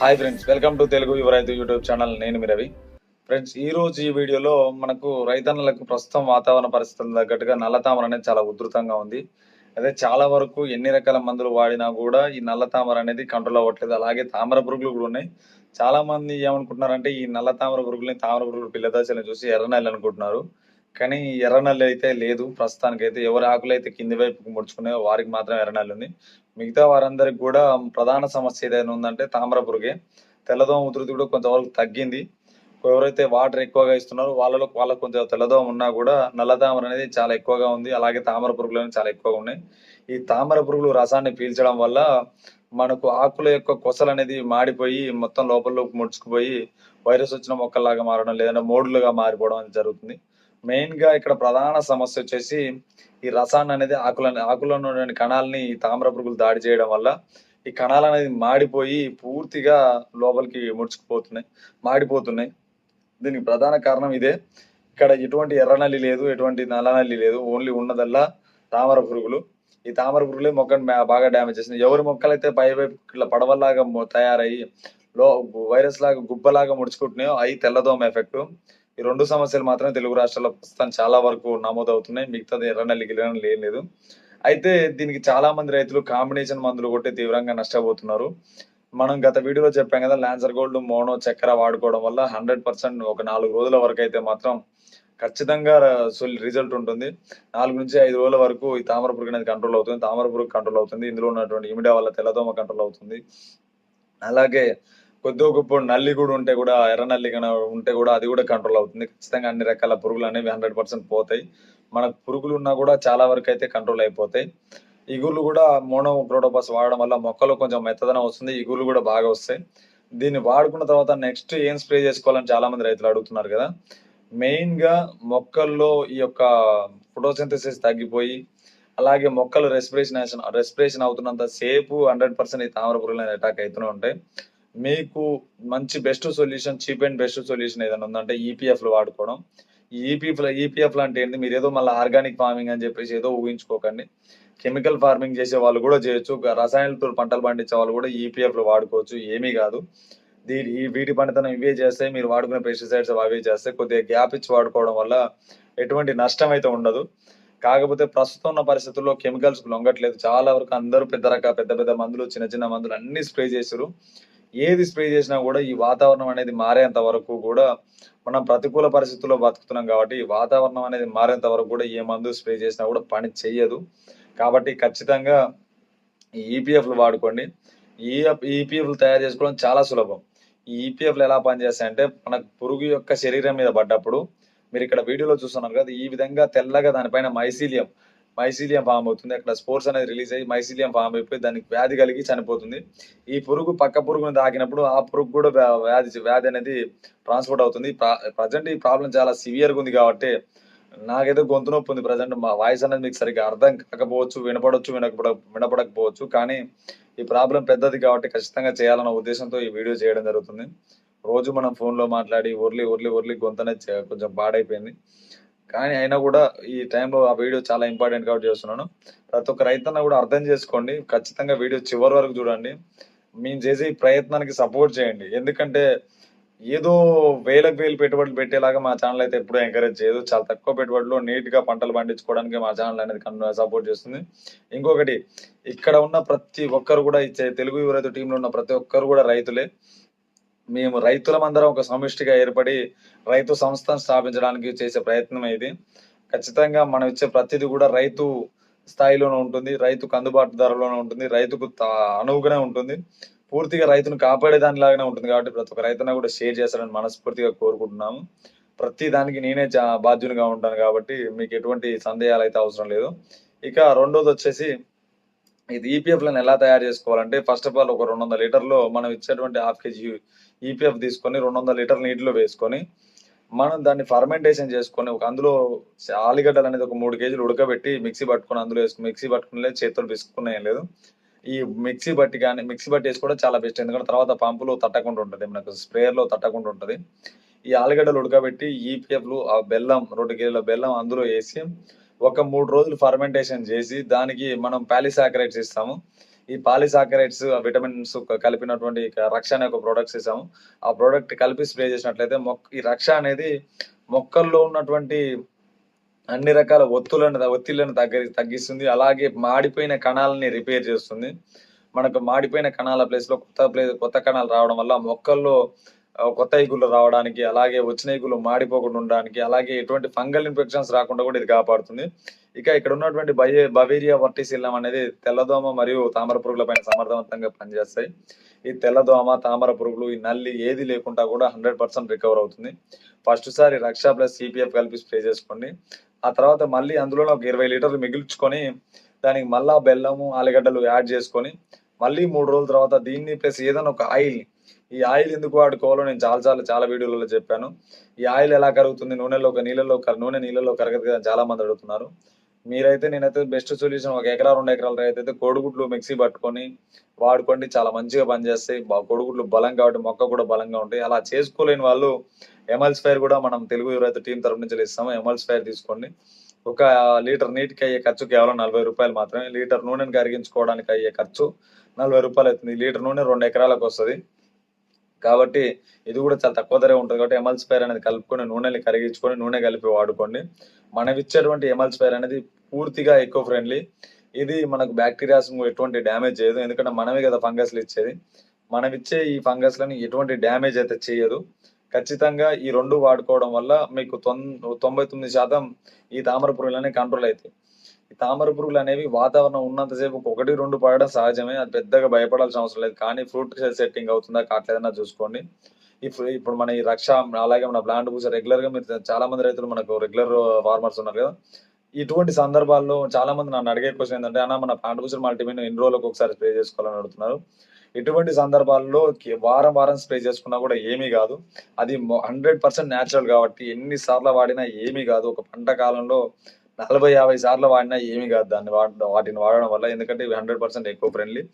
Hi friends welcome to Telugu Yuva Raithu YouTube channel. నేను మీ Ravi. Friends ఈ రోజు ఈ వీడియోలో మనకు రైతన్నలకు ప్రస్తుతం వాతావరణ పరిస్థితులకు తగ్గట్టుగా నల్లతామర అనేది చాలా ఉధృతంగా ఉంది. అదే చాలా వరకు ఎన్ని రకాల మందులు వాడినా కూడా ఈ నల్ల తామర అనేది కంట్రోల్ అవ్వట్లేదు. అలాగే తామర పురుగులు కూడా ఉన్నాయి. చాలా మంది ఏమనుకుంటున్నారంటే ఈ నల్ల తామర పురుగులని తామర పురుగులు పిల్లదాశలను చూసి ఎర్రనాయలు అనుకుంటున్నారు. కానీ ఎర్రనల్లి అయితే లేదు. ప్రస్తుతానికి అయితే ఎవరి ఆకులు అయితే కింది వైపుకు ముడుచుకునే వారికి మాత్రం ఎర్రనల్లి ఉంది. మిగతా వారందరికి కూడా ప్రధాన సమస్య ఏదైనా ఉందంటే తామర పురుగే తెల్లదోమ ఉధృతి కూడా కొంతవరకు తగ్గింది. ఎవరైతే వాటర్ ఎక్కువగా ఇస్తున్నారో వాళ్ళలో వాళ్ళకు కొంచెం తెల్లదోమ ఉన్నా కూడా నల్ల తామర అనేది చాలా ఎక్కువగా ఉంది. అలాగే తామర పురుగులు అనేవి చాలా ఎక్కువగా ఉన్నాయి. ఈ తామర పురుగులు రసాన్ని పీల్చడం వల్ల మనకు ఆకుల యొక్క కొసలు అనేది మాడిపోయి మొత్తం లోపల ముడుచుకుపోయి వైరస్ వచ్చిన మొక్కల్లాగా మారడం లేదంటే మోడులుగా మారిపోవడం అనేది జరుగుతుంది. మెయిన్గా ఇక్కడ ప్రధాన సమస్య వచ్చేసి ఈ రసాన్ని అనేది ఆకుల ఆకులో కణాలని తామర పురుగులు దాడి చేయడం వల్ల ఈ కణాలు అనేది మాడిపోయి పూర్తిగా లోపలికి ముడుచుకుపోతున్నాయి మాడిపోతున్నాయి. దీనికి ప్రధాన కారణం ఇదే. ఇక్కడ ఎటువంటి ఎర్రనల్లి లేదు ఎటువంటి నల్లనల్లి లేదు ఓన్లీ ఉన్నదల్లా తామర పురుగులు. ఈ తామర పురుగులే మొక్కను బాగా డ్యామేజ్ చేసింది ఎవరి మొక్కలైతే పై వైపు ఇట్లా పడవల్లాగా తయారయ్యి లో వైరస్ లాగా గుబ్బలాగా ముడుచుకుంటున్నాయో అవి తెల్లదోమ ఎఫెక్ట్. ఈ రెండు సమస్యలు మాత్రమే తెలుగు రాష్ట్రాల్లో ప్రస్తుతం చాలా వరకు నమోదవుతున్నాయి. మిగతాది ఎర్రనల్లి గిల్లనల్లి ఏం లేదు. అయితే దీనికి చాలా మంది రైతులు కాంబినేషన్ మందులు కొట్టి తీవ్రంగా నష్టపోతున్నారు. మనం గత వీడియోలో చెప్పాం కదా లాన్సర్ గోల్డ్ మోనో చక్కెర వాడుకోవడం వల్ల హండ్రెడ్ పర్సెంట్ ఒక నాలుగు రోజుల వరకు అయితే మాత్రం ఖచ్చితంగా రిజల్ట్ ఉంటుంది. నాలుగు నుంచి ఐదు రోజుల వరకు ఈ తామర పురుగు అనేది కంట్రోల్ అవుతుంది. తామర పురుగు కంట్రోల్ అవుతుంది. ఇందులో ఉన్నటువంటి ఇమిడియా వల్ల తెల్లదోమ కంట్రోల్ అవుతుంది. అలాగే కొద్దిగా గొప్ప నల్లి కూడా ఉంటే కూడా ఎర్ర నల్లి ఉంటే కూడా అది కూడా కంట్రోల్ అవుతుంది. ఖచ్చితంగా అన్ని రకాల పురుగులు అనేవి హండ్రెడ్ పర్సెంట్ పోతాయి. మనకు పురుగులు ఉన్నా కూడా చాలా వరకు అయితే కంట్రోల్ అయిపోతాయి. ఇగుర్లు కూడా మోనోక్రోటోపస్ వాడడం వల్ల మొక్కలు కొంచెం మెత్తదనం వస్తుంది. ఇగుర్లు కూడా బాగా వస్తాయి. దీన్ని వాడుకున్న తర్వాత నెక్స్ట్ ఏం స్ప్రే చేసుకోవాలని చాలా మంది రైతులు అడుగుతున్నారు కదా. మెయిన్గా మొక్కల్లో ఈ యొక్క ఫోటోసింథసిస్ తగ్గిపోయి అలాగే మొక్కలు రెస్పిరేషన్ రెస్పిరేషన్ అవుతున్నంత సేపు హండ్రెడ్ పర్సెంట్ ఈ తామర పురుగులు అటాక్ అవుతూనే ఉంటాయి. మీకు మంచి best solution cheap and best solution ఏదైనా ఉందంటే ఈపీఎఫ్లు వాడుకోవడం. ఈపీఎఫ్ ఈపీఎఫ్ అంటే ఏంటి మీరు ఏదో మళ్ళీ ఆర్గానిక్ ఫార్మింగ్ అని చెప్పేసి ఏదో ఊహించుకోకండి. కెమికల్ ఫార్మింగ్ చేసే వాళ్ళు కూడా చేయొచ్చు. రసాయనాలతో పంటలు పండించే వాళ్ళు కూడా ఈపీఎఫ్లు వాడుకోవచ్చు. ఏమీ కాదు. దీని ఈ వీటి పనితనం ఇవే చేస్తే మీరు వాడుకునే పెస్టిసైడ్స్ అవే చేస్తే కొద్దిగా గ్యాప్ ఇచ్చి వాడుకోవడం వల్ల ఎటువంటి నష్టం అయితే ఉండదు. కాకపోతే ప్రస్తుతం ఉన్న పరిస్థితుల్లో కెమికల్స్ లొంగట్లేదు. చాలా వరకు అందరూ పెద్ద రక పెద్ద పెద్ద మందులు చిన్న చిన్న మందులు అన్ని స్ప్రే చేసారు ఏది స్ప్రే చేసినా కూడా ఈ వాతావరణం అనేది మారేంత వరకు కూడా మనం ప్రతికూల పరిస్థితుల్లో బతుకుతున్నాం కాబట్టి ఈ వాతావరణం అనేది మారేంత వరకు కూడా ఏ మందు స్ప్రే చేసినా కూడా పని చెయ్యదు. కాబట్టి ఖచ్చితంగా ఈ ఈపీఎఫ్లు వాడుకోండి. ఈ ఈపీఎఫ్లు తయారు చేసుకోవడం చాలా సులభం. ఈ ఈపీఎఫ్లు ఎలా పనిచేస్తాయంటే మనకు పురుగు యొక్క శరీరం మీద పడ్డప్పుడు మీరు ఇక్కడ వీడియోలో చూస్తున్నారు కదా ఈ విధంగా తెల్లగా దానిపైన మైసీలియం మైసీలియం ఫామ్ అవుతుంది. అక్కడ స్పోర్ట్స్ అనేది రిలీజ్ అయ్యి మైసీలియం ఫామ్ అయిపోయి దానికి వ్యాధి కలిగి చనిపోతుంది. ఈ పురుగు పక్క పురుగును తాకినప్పుడు ఆ పురుగు కూడా వ్యాధి వ్యాధి అనేది ట్రాన్స్పోర్ట్ అవుతుంది. ప్రజెంట్ ఈ ప్రాబ్లం చాలా సివియర్గా ఉంది కాబట్టి నాకైతే గొంతు నొప్పి ఉంది ప్రజెంట్. మా వాయిస్ అనేది మీకు సరిగ్గా అర్థం కాకపోవచ్చు వినపడవచ్చు వినపడ వినపడకపోవచ్చు కానీ ఈ ప్రాబ్లం పెద్దది కాబట్టి ఖచ్చితంగా చేయాలన్న ఉద్దేశంతో ఈ వీడియో చేయడం జరుగుతుంది. రోజు మనం ఫోన్లో మాట్లాడి ఒర్లి ఉర్లి ఉర్లి గొంతు అనేది కొంచెం పాడైపోయింది. కానీ అయినా కూడా ఈ టైంలో ఆ వీడియో చాలా ఇంపార్టెంట్ కాబట్టి చేస్తున్నాను. ప్రతి ఒక్క రైతన్న కూడా అర్థం చేసుకోండి. ఖచ్చితంగా వీడియో చివరి వరకు చూడండి. మేము చేసే ఈ ప్రయత్నానికి సపోర్ట్ చేయండి. ఎందుకంటే ఏదో వేలకు వేలు పెట్టుబడులు పెట్టేలాగా మా ఛానల్ అయితే ఎప్పుడూ ఎంకరేజ్ చేయదు. చాలా తక్కువ పెట్టుబడిలో నీట్గా పంటలు పండించుకోవడానికి మా ఛానల్ అనేది సపోర్ట్ చేస్తుంది. ఇంకొకటి ఇక్కడ ఉన్న ప్రతి ఒక్కరు కూడా ఇచ్చే తెలుగు యువరైతు టీంలో ఉన్న ప్రతి ఒక్కరు కూడా రైతులే. మేము రైతులమందరం ఒక సమిష్టిగా ఏర్పడి రైతు సంస్థను స్థాపించడానికి చేసే ప్రయత్నం ఇది. ఖచ్చితంగా మనం ఇచ్చే ప్రతిదీ కూడా రైతు స్థాయిలోనే ఉంటుంది రైతుకు అందుబాటు ధరలోనే ఉంటుంది రైతుకు తా- అనువుగానే ఉంటుంది. పూర్తిగా రైతును కాపాడే దానిలాగానే ఉంటుంది కాబట్టి ప్రతి ఒక్క రైతున కూడా షేర్ చేస్తారని మనస్ఫూర్తిగా కోరుకుంటున్నాము. ప్రతి దానికి నేనే జా- బాధ్యునిగా ఉంటాను కాబట్టి మీకు ఎటువంటి సందేహాలు అయితే అవసరం లేదు. ఇక రెండోది వచ్చేసి ఇది ఈపీఎఫ్లను ఎలా తయారు చేసుకోవాలంటే ఫస్ట్ ఆఫ్ ఆల్ ఒక రెండు వందల లీటర్లో మనం ఇచ్చేటువంటి హాఫ్ కేజీ ఈపీఎఫ్ తీసుకొని రెండు వందల లీటర్ నీటిలో వేసుకొని మనం దాన్ని ఫర్మెంటేషన్ చేసుకొని ఒక అందులో ఆలుగడ్డలు అనేది ఒక మూడు కేజీలు ఉడకబెట్టి మిక్సీ పట్టుకొని అందులో వేసుకుని మిక్సీ పట్టుకునే చేతులు పిసుకునే లేదు. ఈ మిక్సీ బట్టి కానీ మిక్సీ బట్టి వేసుకోవడం చాలా బెస్ట్ ఎందుకంటే తర్వాత పంపులో తట్టకుండా ఉంటుంది మనకు స్ప్రేయర్లో తట్టకుండా ఉంటుంది. ఈ ఆలుగడ్డలు ఉడకబెట్టి ఈపీఎఫ్లు ఆ బెల్లం రెండు కేజీల బెల్లం అందులో వేసి ఒక మూడు రోజులు ఫర్మెంటేషన్ చేసి దానికి మనం పాలిసాకరైట్స్ ఇస్తాము ఈ పాలిసాకరైడ్స్ విటమిన్స్ కలిపినటువంటి రక్ష అనే ఒక ప్రోడక్ట్స్ ఇస్తాము ఆ ప్రోడక్ట్ కలిపి స్ప్రే చేసినట్లయితే మొక్క ఈ రక్ష అనేది మొక్కల్లో ఉన్నటువంటి అన్ని రకాల ఒత్తులను ఒత్తిళ్ళను తగ్గి తగ్గిస్తుంది. అలాగే మాడిపోయిన కణాలని రిపేర్ చేస్తుంది. మనకు మాడిపోయిన కణాల ప్లేస్లో కొత్త ప్లేస్ కొత్త కణాలు రావడం వల్ల మొక్కల్లో కొత్త ఈగులు రావడానికి అలాగే వచ్చిన ఈగులు మాడిపోకుండా ఉండడానికి అలాగే ఎటువంటి ఫంగల్ ఇన్ఫెక్షన్స్ రాకుండా కూడా ఇది కాపాడుతుంది. ఇక ఇక్కడ ఉన్నటువంటి బయే బవేరియా వర్టిసిల్లం అనేది తెల్లదోమ మరియు తామర పురుగుల పైన సమర్థవంతంగా పనిచేస్తాయి. ఈ తెల్లదోమ తామర పురుగులు ఈ నల్లి ఏది లేకుండా కూడా హండ్రెడ్ పర్సెంట్ రికవర్ అవుతుంది. ఫస్ట్ సారి రక్ష ప్లస్ సిపిఎఫ్ కలిపి స్ప్రే చేసుకోండి. ఆ తర్వాత మళ్ళీ అందులో ఒక ఇరవై లీటర్లు మిగిల్చుకొని దానికి మళ్ళా బెల్లము ఆలుగడ్డలు యాడ్ చేసుకొని మళ్ళీ మూడు రోజుల తర్వాత దీన్ని ప్లస్ ఏదైనా ఒక ఆయిల్ ఈ ఆయిల్ ఎందుకు వాడుకోవాలో నేను చాలా చాలా చాలా వీడియోలలో చెప్పాను. ఈ ఆయిల్ ఎలా కరుగుతుంది? నూనెలో ఒక నీళ్ళలో నూనె నీళ్ళలో కరగదు కదా చాలా మంది అడుగుతున్నారు. మీరైతే నేనైతే బెస్ట్ సొల్యూషన్ ఒక ఎకరా రెండు ఎకరాల రైతు అయితే కోడిగుడ్లు మిక్సీ పట్టుకొని వాడుకోండి. చాలా మంచిగా పనిచేస్తాయి. బా- కోడిగుడ్లు బలం కాబట్టి మొక్క కూడా బలంగా ఉంటాయి. అలా చేసుకోలేని వాళ్ళు ఎమల్స్ ఫైర్ కూడా మనం తెలుగు రైతు టీం తరపు నుంచి ఇస్తాము ఎమల్స్ ఫైర్ తీసుకోండి. ఒక లీటర్ నీటికి అయ్యే ఖర్చు కేవలం నలభై రూపాయలు మాత్రమే. లీటర్ నూనెని కరిగించుకోవడానికి అయ్యే ఖర్చు నలభై రూపాయలు అవుతుంది. లీటర్ నూనె రెండు ఎకరాలకు వస్తుంది. కాబట్టి ఇది కూడా చాలా తక్కువ ధర ఉంటుంది కాబట్టి ఎమల్స్పైర్ అనేది కలుపుకొని నూనెని కరిగించుకొని నూనె కలిపి వాడుకోండి. మనం ఇచ్చేటువంటి ఎమల్స్పైర్ అనేది పూర్తిగా ఎకో ఫ్రెండ్లీ ఇది మనకు బ్యాక్టీరియాస్ ఎటువంటి డ్యామేజ్ చేయదు. ఎందుకంటే మనమే కదా ఫంగస్లు ఇచ్చేది. మనం ఇచ్చే ఈ ఫంగస్లను ఎటువంటి డ్యామేజ్ అయితే చేయదు. ఖచ్చితంగా ఈ రెండు వాడుకోవడం వల్ల మీకు తొం- తొంభై తొమ్మిది శాతం ఈ తామర పురుగులనే కంట్రోల్ అవుతాయి. ఈ తామర పురుగులు అనేవి వాతావరణం ఉన్నంతసేపు ఒకటి రెండు పడడం సహజమే. అది పెద్దగా భయపడాల్సిన అవసరం లేదు. కానీ ఫ్రూట్ సెట్టింగ్ అవుతుందా కావట్లేదన్నా చూసుకోండి. ఇప్పుడు ఇప్పుడు మన ఈ రక్ష అలాగే మన ప్లాంట్ పూస రెగ్యులర్గా మీరు చాలా మంది రైతులు మనకు రెగ్యులర్ ఫార్మర్స్ ఉన్నారు కదా. ఇటువంటి సందర్భాల్లో చాలా మంది నన్ను అడిగే క్వశ్చన్ ఏంటంటే అన్న మన ప్లాంట్ పూసర్ మల్టీమీన్ ఎన్ని రోజులకు ఒకసారి స్ప్రే చేసుకోవాలని అడుగుతున్నారు? ఇటువంటి సందర్భాల్లో వారం వారం స్ప్రే చేసుకున్నా కూడా ఏమీ కాదు. అది హండ్రెడ్ పర్సెంట్ న్యాచురల్ కాబట్టి ఎన్ని సార్లు వాడినా ఏమీ కాదు. ఒక పంట కాలంలో నలభై యాభై సార్లు వాడినా ఏమి కాదు దాన్ని వాడ వాటిని వాడడం వల్ల. ఎందుకంటే ఇవి హండ్రెడ్ పర్సెంట్ ఎక్కువ ఫ్రెండ్లీ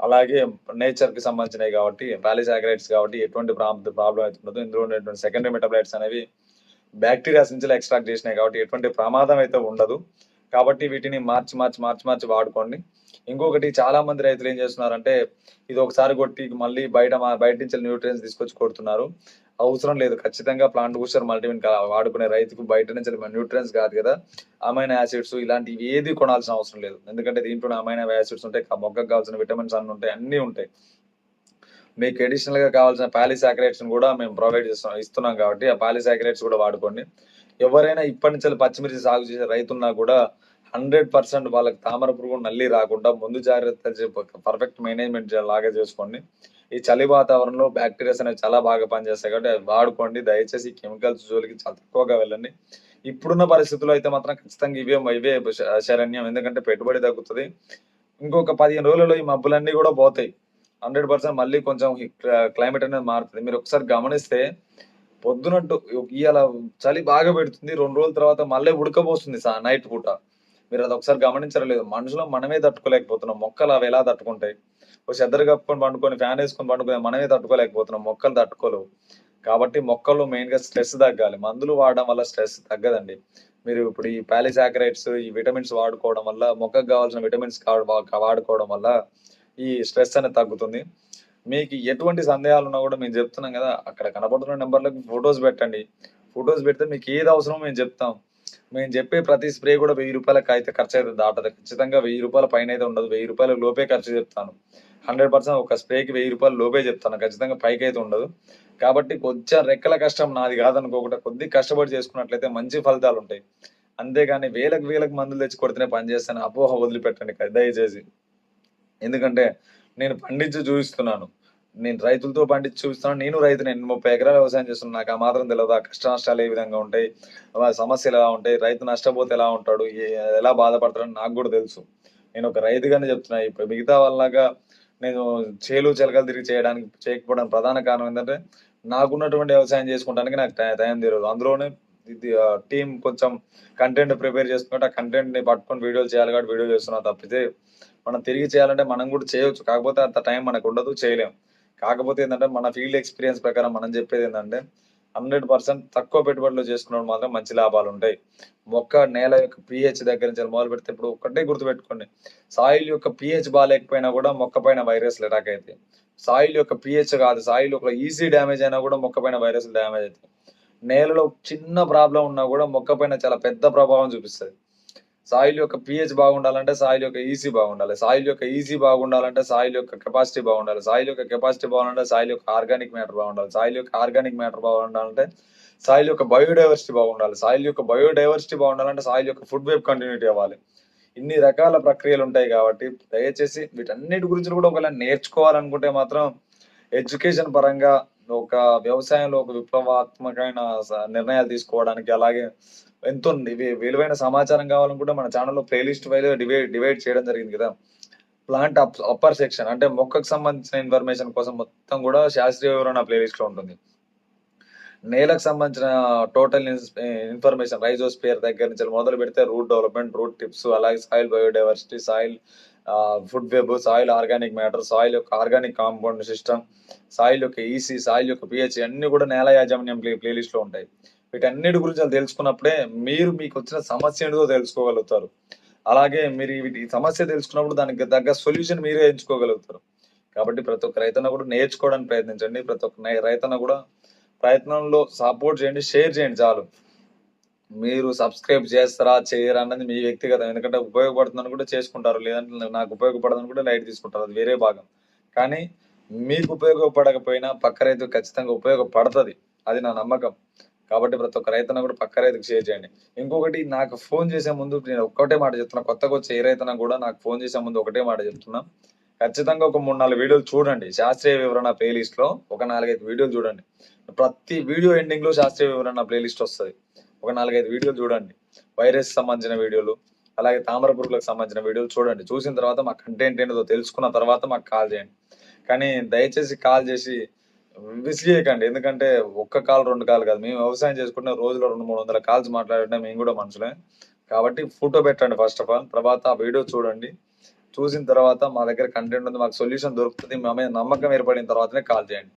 అలాగే నేచర్కి సంబంధించినవి కాబట్టి పాలిసాక్రైడ్స్ కాబట్టి ఎటువంటి ప్రాబ్లం అయితే ఉండదు. ఇందులో ఉండేటువంటి సెకండరీ మెటాబలైట్స్ అనేవి బ్యాక్టీరియాస్ నుంచి ఎక్స్ట్రాక్ట్ చేసినాయి కాబట్టి ఎటువంటి ప్రమాదం అయితే ఉండదు. కాబట్టి వీటిని మార్చి మార్చి మార్చి మార్చి వాడుకోండి. ఇంకొకటి చాలా మంది రైతులు ఏం చేస్తున్నారంటే ఇది ఒకసారి కొట్టి మళ్ళీ బయట మా- బయట నుంచి న్యూట్రియన్స్ తీసుకొచ్చి కొడుతున్నారు. అవసరం లేదు. ఖచ్చితంగా ప్లాంట్ బూస్టర్ మల్టీమిన్ వాడుకునే రైతుకు బయట నుంచి న్యూట్రియన్స్ కాదు కదా. అమైనో యాసిడ్స్ ఇలాంటివి ఏది కొనాల్సిన అవసరం లేదు. ఎందుకంటే దీంట్లో అమైన్ యాసిడ్స్ ఉంటాయి మొక్కకు కావాల్సిన విటమిన్స్ అన్ని ఉంటాయి అన్నీ ఉంటాయి. మీకు అడిషనల్గా కావాల్సిన పాలిసాక్రైడ్స్ కూడా మేము ప్రొవైడ్ చేస్తున్నాం ఇస్తున్నాం కాబట్టి ఆ పాలిసాక్రైడ్స్ కూడా వాడుకోండి. ఎవరైనా ఇప్పటి నుంచి పచ్చిమిర్చి సాగు చేసే రైతున్నా కూడా హండ్రెడ్ పర్సెంట్ వాళ్ళకి తామర పురుగు నల్లి రాకుండా ముందు జాగ్రత్త పర్ఫెక్ట్ మేనేజ్మెంట్ లాగా చేసుకోండి. ఈ చలి వాతావరణంలో బ్యాక్టీరియాస్ అనేవి చాలా బాగా పనిచేస్తాయి కాబట్టి వాడుకోండి. దయచేసి కెమికల్స్ జోలికి చాలా తక్కువగా వెళ్ళండి. ఇప్పుడున్న పరిస్థితుల్లో అయితే మాత్రం ఖచ్చితంగా ఇవే ఇవే శరణ్యం. ఎందుకంటే పెట్టుబడి తగ్గుతుంది. ఇంకొక పదిహేను రోజులలో ఈ మబ్బులన్నీ కూడా పోతాయి. హండ్రెడ్ పర్సెంట్ మళ్ళీ కొంచెం క్లైమేట్ అనేది మారుతుంది. మీరు ఒకసారి గమనిస్తే పొద్దునట్టు ఇవాళ చలి బాగా పెడుతుంది. రెండు రోజుల తర్వాత మళ్ళీ ఉడకపోస్తుంది నైట్ పూట. మీరు అది ఒకసారి గమనించలేదు మనుషులు మనమే తట్టుకోలేకపోతున్నాం. మొక్కలు అవి ఎలా తట్టుకుంటాయి? ఒక చెద్దరు కప్పుకొని పండుకొని ఫ్యాన్ వేసుకొని పండుకొని మనమే తట్టుకోలేకపోతున్నాం. మొక్కలు తట్టుకోలేవు. కాబట్టి మొక్కలు మెయిన్గా స్ట్రెస్ తగ్గాలి. మందులు వాడడం వల్ల స్ట్రెస్ తగ్గదండి. మీరు ఇప్పుడు ఈ పాలిసాకరైట్స్ ఈ విటమిన్స్ వాడుకోవడం వల్ల మొక్కకు కావాల్సిన విటమిన్స్ వాడుకోవడం వల్ల ఈ స్ట్రెస్ అనేది తగ్గుతుంది. మీకు ఎటువంటి సందేహాలు ఉన్నా కూడా మేము చెప్తున్నాం కదా అక్కడ కనబడుతున్న నెంబర్లకు ఫొటోస్ పెట్టండి. ఫొటోస్ పెడితే మీకు ఏది అవసరమో మేము చెప్తాం. మేము చెప్పే ప్రతి స్ప్రే కూడా వెయ్యి రూపాయలకి అయితే ఖర్చు అయితే దాటదు. ఖచ్చితంగా వెయ్యి రూపాయల పైన అయితే ఉండదు. వెయ్యి రూపాయల లోపే ఖర్చు చెప్తాను. హండ్రెడ్ పర్సెంట్ ఒక స్ప్రేకి వెయ్యి రూపాయలు లోపే చెప్తాను. ఖచ్చితంగా పైకి అయితే ఉండదు. కాబట్టి కొంచెం రెక్కల కష్టం నాది కాదనుకోకుండా కొద్ది కష్టపడి చేసుకున్నట్లయితే మంచి ఫలితాలు ఉంటాయి. అంతేగాని వేలకు వేలకు మందులు తెచ్చి కొడితేనే పని చేస్తాను. అపోహ వదిలిపెట్టండి. దయచేసి. ఎందుకంటే నేను పండించి చూపిస్తున్నాను. నేను రైతులతో పండించి చూపిస్తున్నాను. నేను రైతు నేను ముప్పై ఎకరాలు వ్యవసాయం చేస్తున్నాను నాకు ఆ మాత్రం తెలియదు ఆ కష్ట నష్టాలు ఏ విధంగా ఉంటాయి? సమస్యలు ఎలా ఉంటాయి? రైతు నష్టపోతే ఎలా ఉంటాడు? ఎలా బాధపడతాడని నాకు కూడా తెలుసు. నేను ఒక రైతుగానే చెప్తున్నా. ఇప్పుడు మిగతా వాళ్ళగా నేను చేలు చెలకలు తిరిగి చేయడానికి చేయకపోవడానికి ప్రధాన కారణం ఏంటంటే నాకున్నటువంటి వ్యవసాయం చేసుకుంటానికి నాకు టైం తెలియదు అందులోనే ఇది టీం కొంచెం కంటెంట్ ప్రిపేర్ చేసుకుంటే ఆ కంటెంట్ని పట్టుకొని వీడియోలు చేయాలి కాబట్టి వీడియో చేస్తున్నా తప్పితే మనం తిరిగి చేయాలంటే మనం కూడా చేయొచ్చు. కాకపోతే అంత టైం మనకు ఉండదు. చేయలేం. కాకపోతే ఏంటంటే మన ఫీల్డ్ ఎక్స్పీరియన్స్ ప్రకారం మనం చెప్పేది ఏంటంటే హండ్రెడ్ పర్సెంట్ తక్కువ పెట్టుబడులు చేసుకున్నప్పుడు మాత్రం మంచి లాభాలు ఉంటాయి. మొక్క నేల యొక్క పిహెచ్ దగ్గర నుంచి మొదలు పెడితే ఇప్పుడు ఒక్కటే గుర్తుపెట్టుకోండి. సాయిల్ యొక్క పిహెచ్ బాగాలేకపోయినా కూడా మొక్క పైన వైరస్లు అటాక్ అవుతాయి. సాయిల్ యొక్క పిహెచ్ కాదు సాయిల్ ఒక ఈజీ డ్యామేజ్ అయినా కూడా మొక్క పైన వైరస్ డ్యామేజ్ అవుతాయి. నేలలో చిన్న ప్రాబ్లం ఉన్నా కూడా మొక్క పైన చాలా పెద్ద ప్రభావం చూపిస్తుంది. సాయిల్ యొక్క పిహెచ్ బాగుండాలంటే సాయిల్ యొక్క ఈసీ బాగుండాలి సాయిల్ యొక్క ఈసీ బాగుండాలంటే సాయిల్ యొక్క కెపాసిటీ బాగుండాలి సాయిల్ యొక్క కెపాసిటీ బాగుండాలంటే సాయిల్ యొక్క ఆర్గానిక్ మ్యాటర్ బాగుండాలి సాయిల్ యొక్క ఆర్గానిక్ మ్యాటర్ బాగుండాలంటే సాయిల్ యొక్క బయోడైవర్సిటీ బాగుండాలి సాయిల్ యొక్క బయోడైవర్సిటీ బాగుండాలంటే సాయిల్ యొక్క ఫుడ్ వేబ్ కంటిన్యూటీ అవ్వాలి ఇన్ని రకాల ప్రక్రియలు ఉంటాయి కాబట్టి దయచేసి వీటన్నిటి గురించి కూడా ఒకవేళ నేర్చుకోవాలనుకుంటే మాత్రం ఎడ్యుకేషన్ పరంగా ఒక వ్యవసాయంలో ఒక విప్లవాత్మకమైన నిర్ణయాలు తీసుకోవడానికి అలాగే ఎంతో విలువైన సమాచారం కావాలని కూడా మన ఛానల్లో ప్లేలిస్ట్ వైజ్ డివైడ్ డివైడ్ చేయడం జరిగింది కదా. ప్లాంట్ అప్పర్ సెక్షన్ అంటే మొక్కకు సంబంధించిన ఇన్ఫర్మేషన్ కోసం మొత్తం కూడా శాస్త్రీయ వివరణ ప్లేలిస్ట్లో ఉంటుంది. నేలకు సంబంధించిన టోటల్ ఇన్ఫర్మేషన్ రైజోస్పియర్ దగ్గర నుంచి మొదలు పెడితే రూట్ డెవలప్మెంట్ రూట్ టిప్స్ అలాగే soil biodiversity soil food web soil organic matter soil యొక్క ఆర్గానిక్ కాంపౌండ్ సిస్టమ్ సాయిల్ యొక్క ఈసీ సాయిల్ యొక్క పిహెచ్ అన్ని కూడా నేల యాజమాన్యం ప్లే ప్లేలిస్ట్లో ఉంటాయి. వీటన్నిటి గురించి వాళ్ళు తెలుసుకున్నప్పుడే మీరు మీకు వచ్చిన సమస్య ఏంటో తెలుసుకోగలుగుతారు. అలాగే మీరు వీటి ఈ సమస్య తెలుసుకున్నప్పుడు దానికి తగ్గ సొల్యూషన్ మీరే ఎంచుకోగలుగుతారు. కాబట్టి ప్రతి ఒక్క రైతన్న కూడా నేర్చుకోవడానికి ప్రయత్నించండి. ప్రతి ఒక్క నై- రైతన్న కూడా ప్రయత్నంలో సపోర్ట్ చేయండి షేర్ చేయండి చాలు. మీరు సబ్స్క్రైబ్ చేస్తారా చేయరా అన్నది మీ వ్యక్తిగతం. ఎందుకంటే ఉపయోగపడుతుందని కూడా చేసుకుంటారు. లేదంటే నాకు ఉపయోగపడదని కూడా లైట్ తీసుకుంటారు. అది వేరే భాగం. కానీ మీకు ఉపయోగపడకపోయినా పక్క రైతు ఖచ్చితంగా ఉపయోగపడుతుంది. అది నా నమ్మకం. కాబట్టి ప్రతి ఒక్క రైతన్న కూడా పక్క రైతుకు షేర్ చేయండి. ఇంకొకటి నాకు ఫోన్ చేసే ముందు నేను ఒక్కటే మాట చెప్తున్నా. కొత్తగా వచ్చే ఏ రైతన్న కూడా నాకు ఫోన్ చేసే ముందు ఒకటే మాట చెప్తున్నా. ఖచ్చితంగా ఒక మూడు నాలుగు వీడియోలు చూడండి. శాస్త్రీయ వివరణ ప్లేలిస్ట్లో ఒక నాలుగైదు వీడియోలు చూడండి. ప్రతి వీడియో ఎండింగ్లో శాస్త్రీయ వివరణ ప్లేలిస్ట్ వస్తుంది. ఒక నాలుగైదు వీడియోలు చూడండి. వైరస్ సంబంధించిన వీడియోలు అలాగే తామర పురుగులకు సంబంధించిన వీడియోలు చూడండి. చూసిన తర్వాత మా కంటెంట్ ఏంటో తెలుసుకున్న తర్వాత మాకు కాల్ చేయండి. కానీ దయచేసి కాల్ చేసి విసిగేయకండి. ఎందుకంటే ఒక్క కాల్ రెండు కాల్ కాదు. మేము వ్యవసాయం చేసుకుంటే రోజులో రెండు మూడు వందల కాల్స్ మాట్లాడటం మేము కూడా మనుషులే కాబట్టి ఫోటో పెట్టండి ఫస్ట్ ఆఫ్ ఆల్. తర్వాత ఆ వీడియో చూడండి. చూసిన తర్వాత మా దగ్గర కంటెంట్ ఉంది మాకు సొల్యూషన్ దొరుకుతుంది. మా మీద నమ్మకం ఏర్పడిన తర్వాతనే కాల్ చేయండి.